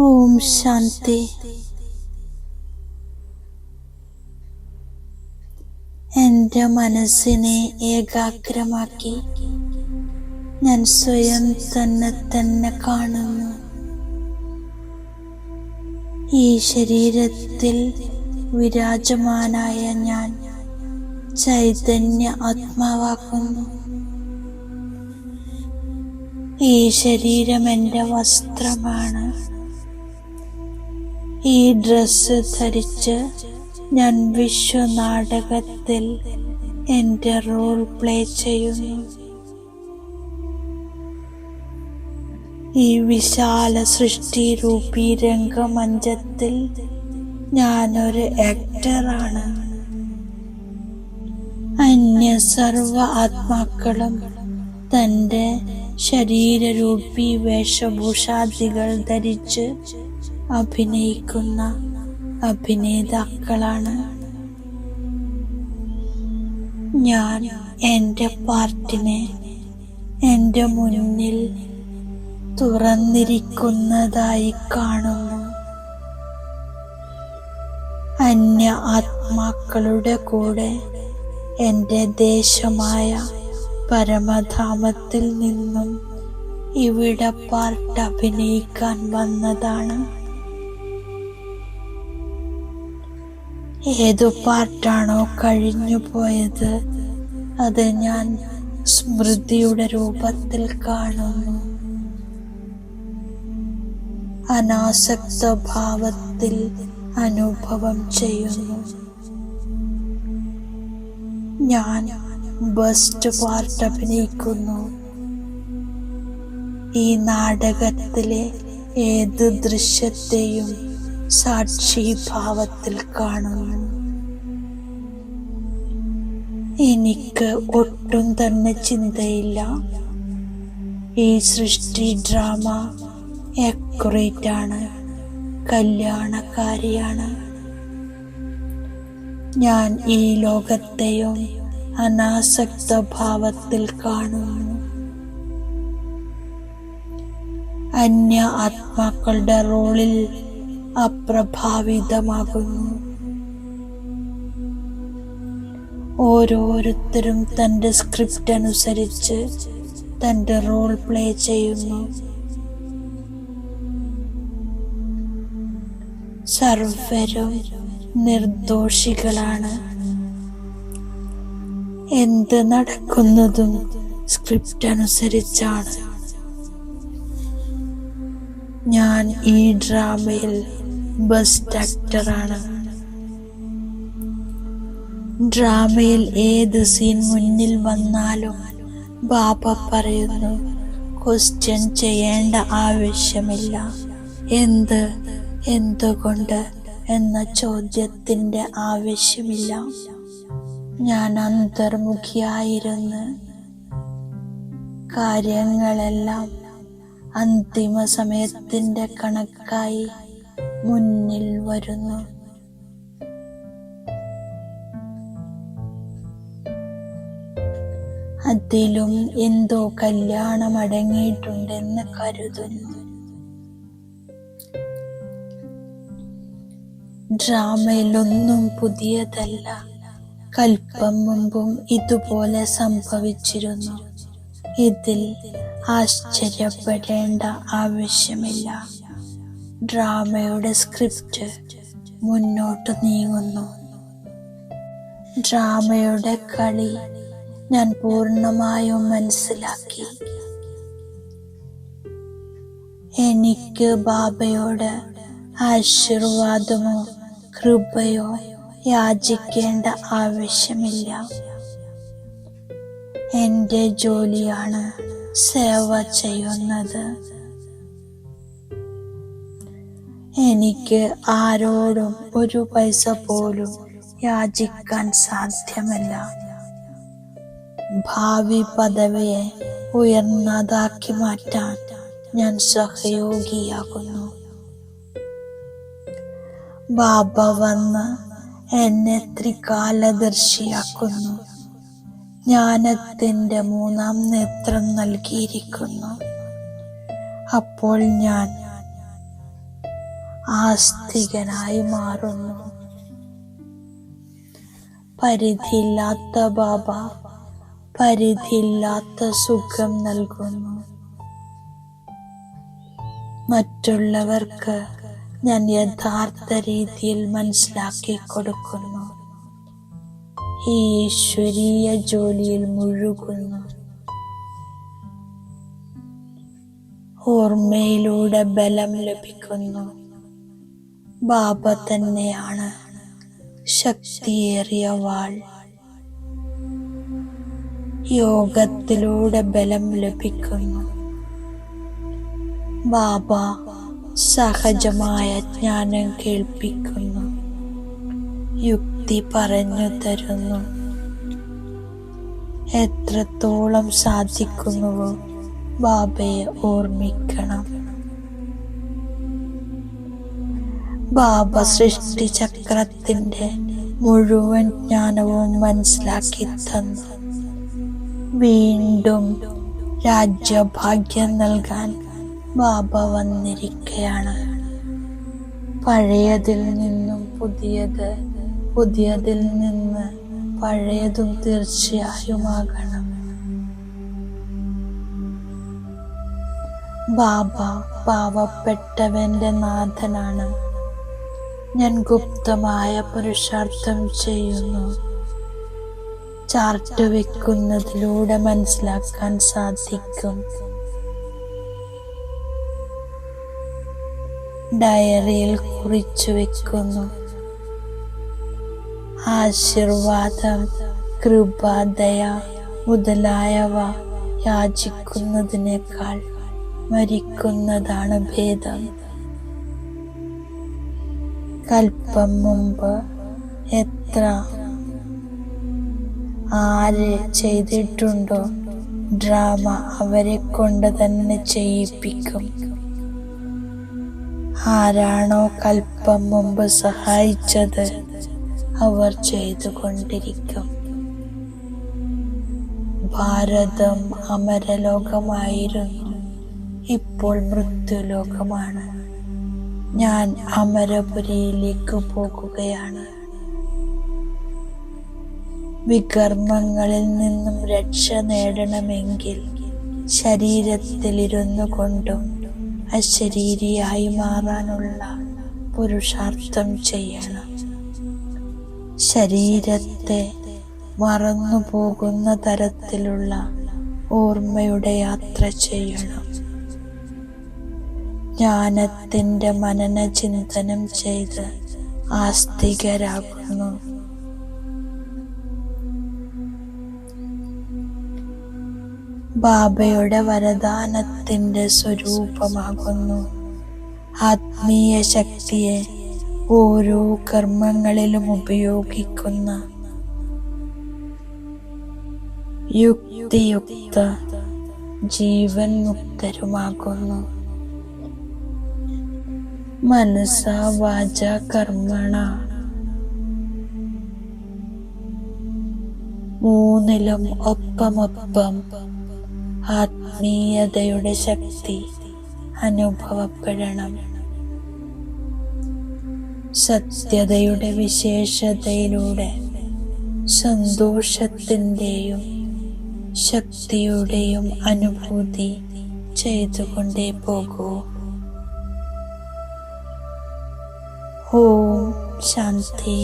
ഓം ശാന്തി. എന്റെ മനസ്സിനെ ഏകാഗ്രമാക്കി ഞാൻ സ്വയം തന്നെ തന്നെ കാണുന്നു. ഈ ശരീരത്തിൽ വിരാജമാനായ ഞാൻ ചൈതന്യ ആത്മാവാക്കുന്നു ഈ ശരീരം എന്റെ വസ്ത്രമാണ്. ഈ ഡ്രസ്സ് ധരിച്ച് ഞാൻ വിശ്വനാടകത്തിൽ എന്റെ റോൾ പ്ലേ ചെയ്യുന്നു. ഈ വിശാല സൃഷ്ടി രൂപി രംഗമഞ്ചത്തിൽ ഞാനൊരു ആക്ടറാണ് അന്യ സർവ ആത്മാക്കളും തന്റെ ശരീരരൂപി വേഷഭൂഷാദികൾ ധരിച്ച് അഭിനയിക്കുന്ന അഭിനേതാക്കളാണ്. ഞാൻ എന്റെ പാർട്ടിനെ എന്റെ മുന്നിൽ തുറന്നിരിക്കുന്നതായി കാണുന്നു. അന്യ ആത്മാക്കളുടെ കൂടെ എന്റെ ദേശമായ പരമധാമത്തിൽ നിന്നും ഇവിടെ പാർട്ട് അഭിനയിക്കാൻ വന്നതാണ്. ഏതു പാർട്ടാണോ കഴിഞ്ഞു പോയത് അത് ഞാൻ സ്മൃതിയുടെ രൂപത്തിൽ കാണുന്നു. അനാസക്ത ഭാവത്തിൽ അനുഭവം ചെയ്യുന്നു. ഞാൻ ബെസ്റ്റ് പാർട്ട് അഭിനയിക്കുന്നു. ഈ നാടകത്തിലെ ഏത് ദൃശ്യത്തെയും സാക്ഷിഭാവത്തിൽ കാണുന്നു എനിക്ക് ഒട്ടും തന്നെ ചിന്തയില്ല. ഈ സൃഷ്ടി ഡ്രാമ അക്യുറേറ്റ് ആണ് കല്യാണക്കാരിയാണ് ഞാൻ ഈ ലോകത്തെയും അനാസക്ത ഭാവത്തിൽ കാണുന്നു അന്യ ആത്മാക്കളുടെ റോളിൽ അപ്രഭാവിതമാകുന്നു. ഓരോരുത്തരും തന്റെ സ്ക്രിപ്റ്റ് അനുസരിച്ച് തന്റെ റോൾ പ്ലേ ചെയ്യുന്നു. സർവരും നിർദോഷികളാണ്. എന്ത് നടക്കുന്നതും സ്ക്രിപ്റ്റ് അനുസരിച്ചാണ്. ഞാൻ ഈ ഡ്രാമയിൽ ബെസ്റ്റ് ആക്ടറാണ് ഡ്രാമയിൽ ഏത് സീൻ മുന്നിൽ വന്നാലും ബാബ പറയുന്നു ക്വസ്റ്റ്യൻ ചെയ്യേണ്ട ആവശ്യമില്ല. എന്ത് എന്തുകൊണ്ട് എന്ന ചോദ്യത്തിന്റെ ആവശ്യമില്ല. ഞാൻ അന്തർമുഖിയായിരുന്ന് കാര്യങ്ങളെല്ലാം അന്തിമ സമയത്തിന്റെ കണക്കായി മുന്നിൽ വരുന്നു. അതിലും എന്തോ കല്യാണം അടങ്ങിയിട്ടുണ്ടെന്ന് കരുതുന്നു. ഡ്രാമയിലൊന്നും പുതിയതല്ല. കൽപ്പം മുമ്പും ഇതുപോലെ സംഭവിച്ചിരുന്നു. ഇതിൽ ആശ്ചര്യപ്പെടേണ്ട ആവശ്യമില്ല. ഡ്രാമയുടെ സ്ക്രിപ്റ്റ് മുന്നോട്ട് നീങ്ങുന്നു. ഡ്രാമയുടെ കളി ഞാൻ പൂർണമായും മനസ്സിലാക്കി. എനിക്ക് ബാബയോട് ആശീർവാദമോ കൃപയോ യാചിക്കേണ്ട ആവശ്യമില്ല. എന്റെ ജോലിയാണ് സേവ ചെയ്യുന്നത്. എനിക്ക് ആരോടും ഒരു പൈസ പോലും യാചിക്കാൻ സാധ്യമല്ല. ഭാവി പദവിയെ ഉയർന്നതാക്കി മാറ്റാൻ ഞാൻ സഹയോഗിയാകുന്നു. ബാബ വന്ന് എന്നെ ത്രികാലദർശിയാക്കുന്നു. ജ്ഞാനത്തിന്റെ മൂന്നാം നേത്രം നൽകിയിരിക്കുന്നു. അപ്പോൾ ഞാൻ ആസ്തികനായി മാറുന്നു. പരിധിയില്ലാത്ത ബാബ പരിധിയില്ലാത്ത സുഖം നൽകുന്നു. മറ്റുള്ളവർക്ക് ഞാൻ യഥാർത്ഥ രീതിയിൽ മനസ്സിലാക്കി കൊടുക്കുന്നു. ഈശ്വരീയ ജോലിയിൽ മുഴുകുന്നു. ഓർമ്മയിലൂടെ ബലം ലഭിക്കുന്നു. ബാബ തന്നെയാണ് ശക്തിയേറിയ വാൾ. യോഗത്തിലൂടെ ബലം ലഭിക്കുന്നു. ബാബ സഹജമായ ജ്ഞാനം കേൾപ്പിക്കുന്നു. യുക്തി പറഞ്ഞു തരുന്നു. എത്രത്തോളം സാധിക്കുന്നുവോ ബാബയെ ഓർമ്മിക്കണം. ബാബ സൃഷ്ടിചക്രത്തിന്റെ മുഴുവൻ ജ്ഞാനവും മനസ്സിലാക്കി തന്നു. വീണ്ടും രാജ്യഭാഗ്യം നൽകാൻ ബാബ വന്നിരിക്കുകയാണ് പഴയതിൽ നിന്നും പുതിയത് പുതിയതിൽ നിന്ന് പഴയതും തീർച്ചയായുമാകണം. ബാബ പാവപ്പെട്ടവന്റെ നാഥനാണ്. ഞാൻ ഗുപ്തമായ പുരുഷാർത്ഥം ചെയ്യുന്നു. ചാർട്ട് വെക്കുന്നതിലൂടെ മനസ്സിലാക്കാൻ സാധിക്കും. ഡയറിയിൽ കുറിച്ചു വെക്കുന്നു. ആശീർവാദം കൃപ ദയ മുതലായവ യാചിക്കുന്നതിനേക്കാൾ മരിക്കുന്നതാണ് ഭേദം. കൽപ്പം മുമ്പ് എത്ര ആര് ചെയ്തിട്ടുണ്ടോ ഡ്രാമ അവരെ കൊണ്ട് തന്നെ ചെയ്യിപ്പിക്കും. ആരാണോ കൽപ്പം മുമ്പ് സഹായിച്ചത് അവർ ചെയ്തുകൊണ്ടിരിക്കും. ഭാരതം അമരലോകമായിരുന്നു. ഇപ്പോൾ മൃത്യുലോകമാണ്. ഞാൻ അമരപുരിയിലേക്ക് പോകുകയാണ്. വികർമ്മങ്ങളിൽ നിന്നും രക്ഷ നേടണമെങ്കിൽ ശരീരത്തിലിരുന്നു കൊണ്ടും അശരീരിയായി മാറാനുള്ള പുരുഷാർത്ഥം ചെയ്യണം. ശരീരത്തെ മറന്നു പോകുന്ന തരത്തിലുള്ള ഓർമ്മയുടെ യാത്ര ചെയ്യണം. ജ്ഞാനത്തിന്റെ മനന ചിന്തനം ചെയ്ത് ആസ്തികരാകുന്നു. ബാബയുടെ വരദാനത്തിന്റെ സ്വരൂപമാകുന്നു. ആത്മീയ ശക്തിയെ ഓരോ കർമ്മങ്ങളിലും ഉപയോഗിക്കുന്ന യുക്തിയുക്ത ജീവൻ മുക്തരുമാകുന്നു. മനസ്സ വാച കർമ്മണ. മൂന്നിലും ഒപ്പമൊപ്പം ആത്മീയതയുടെ ശക്തി അനുഭവപ്പെടണം. സത്യതയുടെ വിശേഷതയിലൂടെ സന്തോഷത്തിന്റെയും ശക്തിയുടെയും അനുഭൂതി ചെയ്തുകൊണ്ടേ പോകൂ. ഓം ശാന്തി